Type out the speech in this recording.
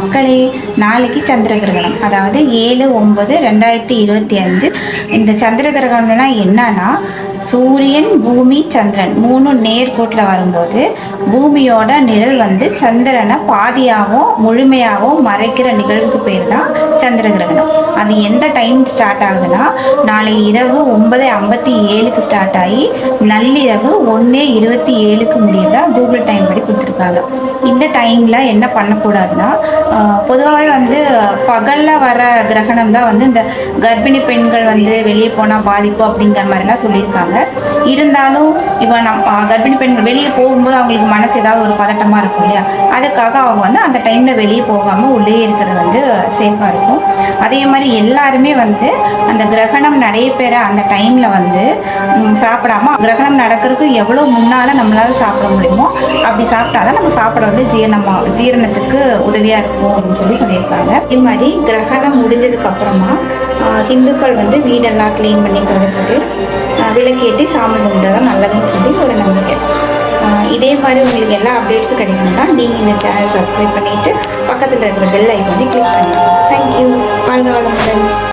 மக்களே நாளைக்கு சந்திர கிரகணம். அதாவது ஏழு ஒம்பது ரெண்டாயிரத்தி இருபத்தி அஞ்சு இந்த சந்திர கிரகணம்னா என்னன்னா சூரியன் பூமி சந்திரன் மூணு நேர்கோட்டில் வரும்போது பூமியோட நிழல் வந்து சந்திரனை பாதியாகவும் முழுமையாகவும் மறைக்கிற நிகழ்வுக்கு பேர் தான் சந்திர கிரகணம். அது எந்த டைம் ஸ்டார்ட் ஆகுதுன்னா நாளை இரவு ஒன்பது ஐம்பத்தி ஏழுக்கு ஸ்டார்ட் ஆகி நள்ளிரவு ஒன்று இருபத்தி ஏழுக்கு முடியுதா கூகுள் டைம் படி கொடுத்துருக்காங்க. இந்த டைமில் என்ன பண்ணக்கூடாதுன்னா பொதுவாகவே வந்து பகலில் வர கிரகணம் தான் வந்து இந்த கர்ப்பிணி பெண்கள் வந்து வெளியே போனால் பாதிக்கும் அப்படிங்கிற மாதிரிலாம் சொல்லியிருக்காங்க. இருந்தாலும் இப்போ நம் கர்ப்பிணி பெண்கள் வெளியே போகும்போது அவங்களுக்கு மனசு ஏதாவது ஒரு பதட்டமாக இருக்கும் இல்லையா? அதுக்காக அவங்க வந்து அந்த டைமில் வெளியே போகாமல் உள்ளே இருக்கிறது வந்து சேஃபாக இருக்கும். அதே மாதிரி எல்லாருமே வந்து அந்த கிரகணம் நடைபெற அந்த டைமில் வந்து சாப்பிடாம கிரகணம் நடக்கிறதுக்கு எவ்வளோ முன்னால் நம்மளால் சாப்பிட முடியுமோ அப்படி சாப்பிட்டா தான் நம்ம சாப்பிட வந்து ஜீரணமாக ஜீரணத்துக்கு உதவியாக இருக்கும் அப்படின்னு சொல்லி சொல்லியிருக்காங்க. இது மாதிரி கிரகணம் முடிஞ்சதுக்கப்புறமா ஹிந்துக்கள் வந்து வீடெல்லாம் க்ளீன் பண்ணி துடைச்சிட்டு விளக்கேட்டி சாமி கும்பிட்டு நல்லதுன்னு சொல்லி ஒரு நம்பிக்கை. இதே மாதிரி உங்களுக்கு எல்லா அப்டேட்ஸும் கிடைக்கணும்னா நீங்கள் இந்த சேனல் சப்ஸ்கிரைப் பண்ணிவிட்டு பக்கத்தில் இருக்கிற பெல் ஐக்கானே கிளிக் பண்ணிடுங்க